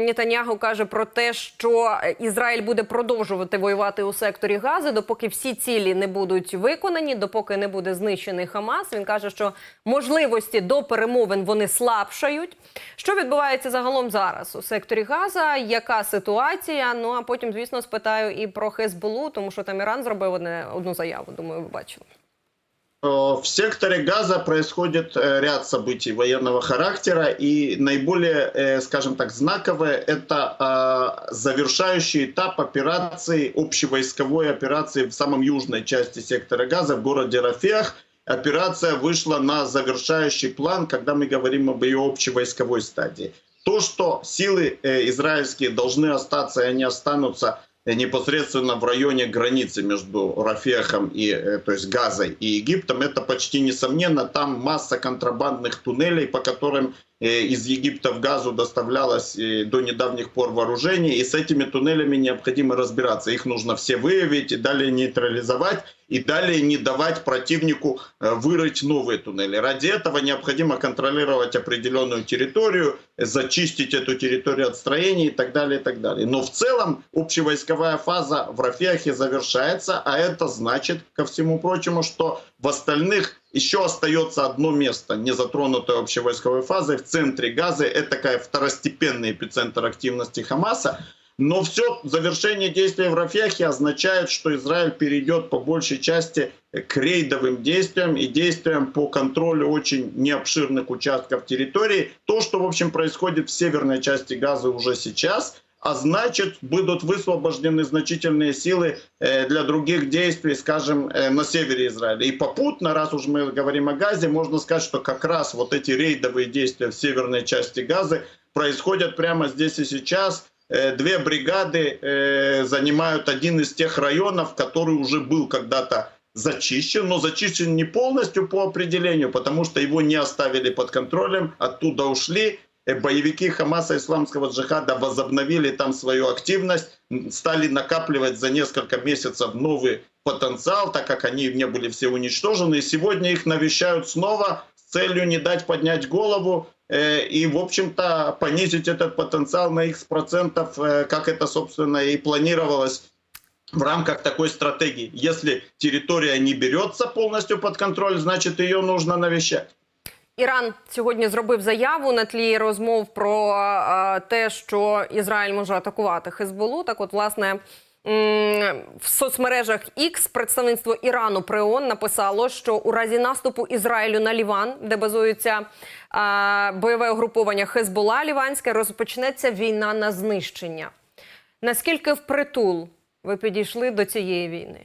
Нетаньягу каже про те, що Ізраїль буде продовжувати воювати у секторі Гази, допоки всі цілі не будуть виконані, допоки не буде знищений Хамас. Він каже, що можливості до перемовин вони слабшають. Що відбувається загалом зараз у секторі Газа? Яка ситуація? Ну а потім, звісно, спитаю і про Хезболу, тому що там Іран зробив одне одну заяву. Думаю, ви бачили. В секторе Газа происходит э, ряд событий военного характера, и наиболее, э, скажем так, знаковое – это э, завершающий этап операции, общевойсковой операции в самом южной части сектора Газа, в городе Рафех. Операция вышла на завершающий план, когда мы говорим об ее общевойсковой стадии. То, что силы израильские должны остаться, и они останутся непосредственно в районе границы между Рафехом и, то есть Газой и Египтом, это почти несомненно. Там масса контрабандных туннелей, по которым из Египта в Газу доставлялось до недавних пор вооружение, и с этими туннелями необходимо разбираться. Их нужно все выявить и далее нейтрализовать, и далее не давать противнику вырыть новые туннели. Ради этого необходимо контролировать определенную территорию, зачистить эту территорию от строений и так далее, и так далее. Но в целом общевойсковая фаза в Рафехе завершается, а это значит, ко всему прочему, что в остальных еще остается одно место, не затронутое общевойсковой фазой, в центре Газы. Это такая второстепенный эпицентр активности Хамаса. Но все завершение действий в Рафехе означает, что Израиль перейдет по большей части к рейдовым действиям и действиям по контролю очень необширных участков территории. То, что, в общем, происходит в северной части Газы уже сейчас – а значит, будут высвобождены значительные силы для других действий, скажем, на севере Израиля. И попутно, раз уж мы говорим о Газе, можно сказать, что как раз вот эти рейдовые действия в северной части Газы происходят прямо здесь и сейчас. Две бригады занимают один из тех районов, который уже был когда-то зачищен, но зачищен не полностью по определению, потому что его не оставили под контролем, оттуда ушли, боевики Хамаса исламского джихада возобновили там свою активность, стали накапливать за несколько месяцев новый потенциал, так как они не были все уничтожены. И сегодня их навещают снова с целью не дать поднять голову э, и, в общем-то, понизить этот потенциал на x процентов, э, как это, собственно, и планировалось в рамках такой стратегии. Если территория не берется полностью под контроль, значит, ее нужно навещать. Іран сьогодні зробив заяву на тлі розмов про те, що Ізраїль може атакувати Хезболу. Так, от, власне, в соцмережах X представництво Ірану при ООН написало, що у разі наступу Ізраїлю на Ліван, де базується а, бойове угруповання Хезбола Ліванське, розпочнеться війна на знищення. Наскільки впритул ви підійшли до цієї війни?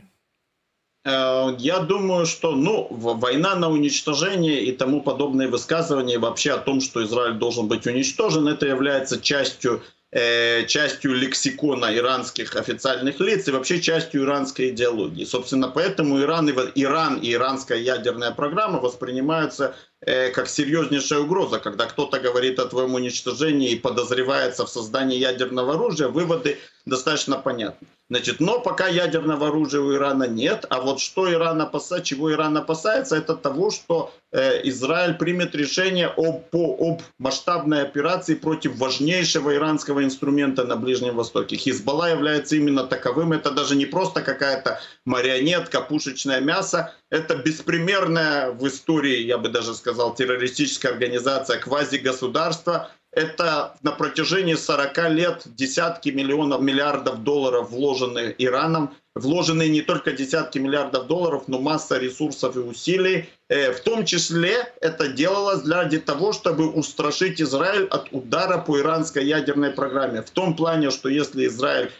Я думаю, что ну, война на уничтожение и тому подобные высказывания вообще о том, что Израиль должен быть уничтожен, это является частью, э, частью лексикона иранских официальных лиц и вообще частью иранской идеологии. Собственно, поэтому Иран и, Иран и иранская ядерная программа воспринимаются э, как серьезнейшая угроза. Когда кто-то говорит о твоем уничтожении и подозревается в создании ядерного оружия, выводы достаточно понятны. Значит, но пока ядерного оружия у Ирана нет, а вот что Иран опасается, чего Иран опасается, это того, что э, Израиль примет решение об, по, об масштабной операции против важнейшего иранского инструмента на Ближнем Востоке. Хизбалла является именно таковым. Это даже не просто какая-то марионетка, пушечное мясо. Это беспримерная в истории, я бы даже сказал, террористическая организация квазигосударства, это на протяжении 40 лет десятки миллионов, миллиардов долларов вложены Ираном, вложены не только десятки миллиардов долларов, но масса ресурсов и усилий. В том числе это делалось для того, чтобы устрашить Израиль от удара по иранской ядерной программе. В том плане, что если Израиль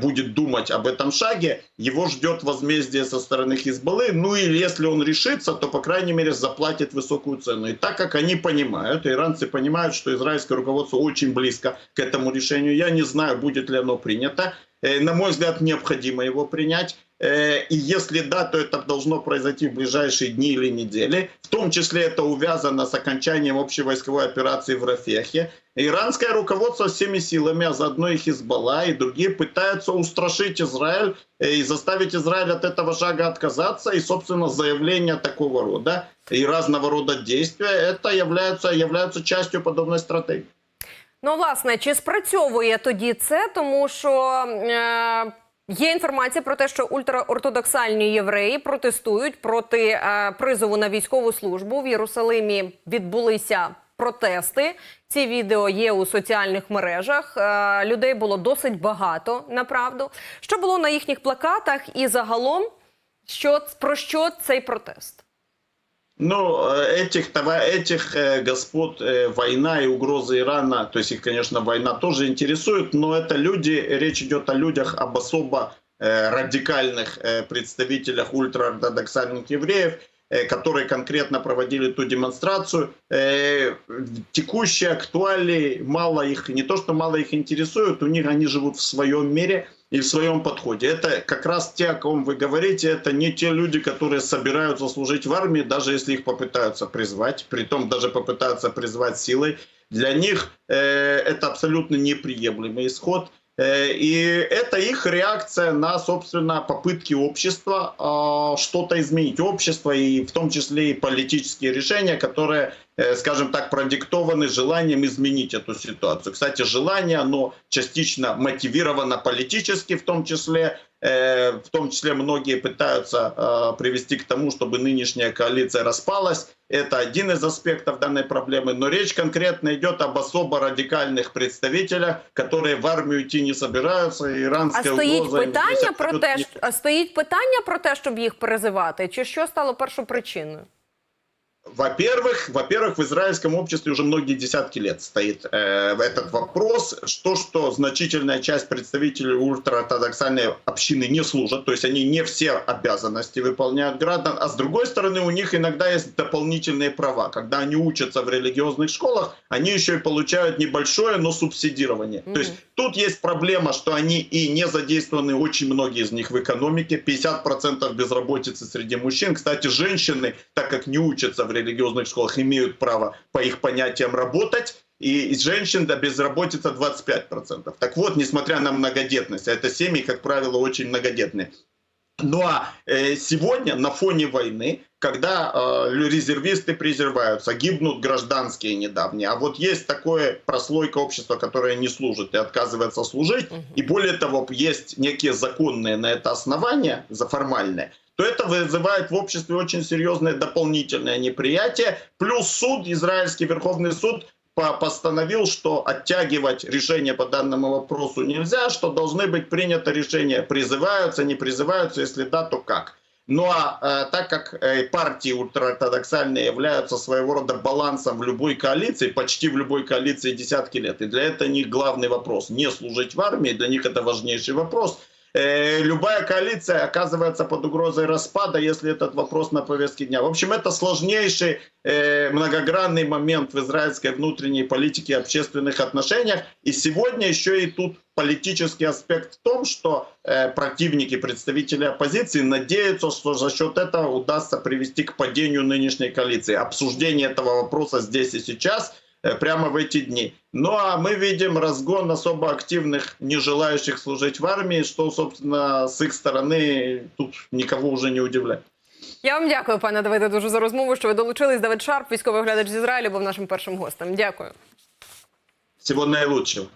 будет думать об этом шаге, его ждет возмездие со стороны Хизбаллы, ну или если он решится, то, по крайней мере, заплатит высокую цену. И так как они понимают, иранцы понимают, что израильское руководство очень близко к этому решению, я не знаю, будет ли оно принято, на мой взгляд, необходимо его принять. И если да, то это должно произойти в ближайшие дни или недели. В том числе это увязано с окончанием общей войсковой операции в Рафехе. Иранское руководство всеми силами, а заодно и Хизбалла, и другие пытаются устрашить Израиль и заставить Израиль от этого шага отказаться. И, собственно, заявления такого рода и разного рода действия это являются, являются частью подобной стратегии. Ну, власне, чи спрацьовує тоді це? Тому що е, є інформація про те, що ультраортодоксальні євреї протестують проти е, призову на військову службу. В Єрусалимі відбулися протести. Ці відео є у соціальних мережах. Е, людей було досить багато, направду. Що було на їхніх плакатах, і загалом, що про що цей протест? Ну, э, этих, этих э, господ э, война и угрозы Ирана, то есть их, конечно, война тоже интересует, но это люди, речь идет о людях, об особо радикальных представителях ультраортодоксальных евреев, которые конкретно проводили ту демонстрацию. Текущие, актуальные, мало их, не то что мало их интересует, у них они живут в своем мире и в своем подходе. Это как раз те, о ком вы говорите, это не те люди, которые собираются служить в армии, даже если их попытаются призвать, притом даже попытаются призвать силой. Для них э, это абсолютно неприемлемый исход. Э, И это их реакция на, собственно, попытки общества э, что-то изменить. Общество и в том числе и политические решения, которые, э, скажем так, продиктованы желанием изменить эту ситуацию. Кстати, желание, оно частично мотивировано политически, в том числе. Э, В том числе многие пытаются э, привести к тому, чтобы нынешняя коалиция распалась. Это один из аспектов данной проблемы. Но речь конкретно идет об особо радикальных представителях, которые в армию идти не собираются. И А иранская стоїть угроза им питання здесь про абсолютно те, не що- а стоїть питання про те, щоб їх призивати, чи що стало першопричиною? Во-первых, во-первых, в израильском обществе уже многие десятки лет стоит э, этот вопрос, что что значительная часть представителей ультраортодоксальной общины не служат, то есть они не все обязанности выполняют граждан, а с другой стороны у них иногда есть дополнительные права, когда они учатся в религиозных школах, они еще и получают небольшое, но субсидирование. То есть тут есть проблема, что они и не задействованы, очень многие из них в экономике, 50% безработицы среди мужчин. Кстати, женщины, так как не учатся в религиозных школах, имеют право по их понятиям работать. И из женщин да, безработица 25%. Так вот, несмотря на многодетность, а это семьи, как правило, очень многодетные. Ну а э, сегодня на фоне войны, когда э, резервисты призываются, гибнут гражданские недавние, а вот есть такое прослойка общества, которая не служит и отказывается служить, и более того, есть некие законные на это основания, за формальные, то это вызывает в обществе очень серьезное дополнительное неприятие. Плюс суд, израильский Верховный суд, по- постановил, что оттягивать решение по данному вопросу нельзя, что должны быть принято решение, призываются, не призываются, если да, то как. Ну а э, так как э, партии ультраортодоксальные являются своего рода балансом в любой коалиции, почти в любой коалиции десятки лет, и для этого них главный вопрос не служить в армии, для них это важнейший вопрос. Э, любая коалиция оказывается под угрозой распада, если этот вопрос на повестке дня. В общем, это сложнейший э, многогранный момент в израильской внутренней политике и общественных отношениях. И сегодня еще и тут политический аспект в том, что э, противники, представители оппозиции надеются, что за счет этого удастся привести к падению нынешней коалиции. Обсуждение этого вопроса здесь и сейчас прямо в эти дни. Ну а мы видим разгон особо активных, не желающих служить в армии, что, собственно, с их стороны тут никого уже не удивляет. Я вам дякую, пане Давиде, дуже за розмову, що ви долучились. Давид Шарп, військовий оглядач з Ізраїлю, був нашим першим гостем. Дякую. Всего наилучшего.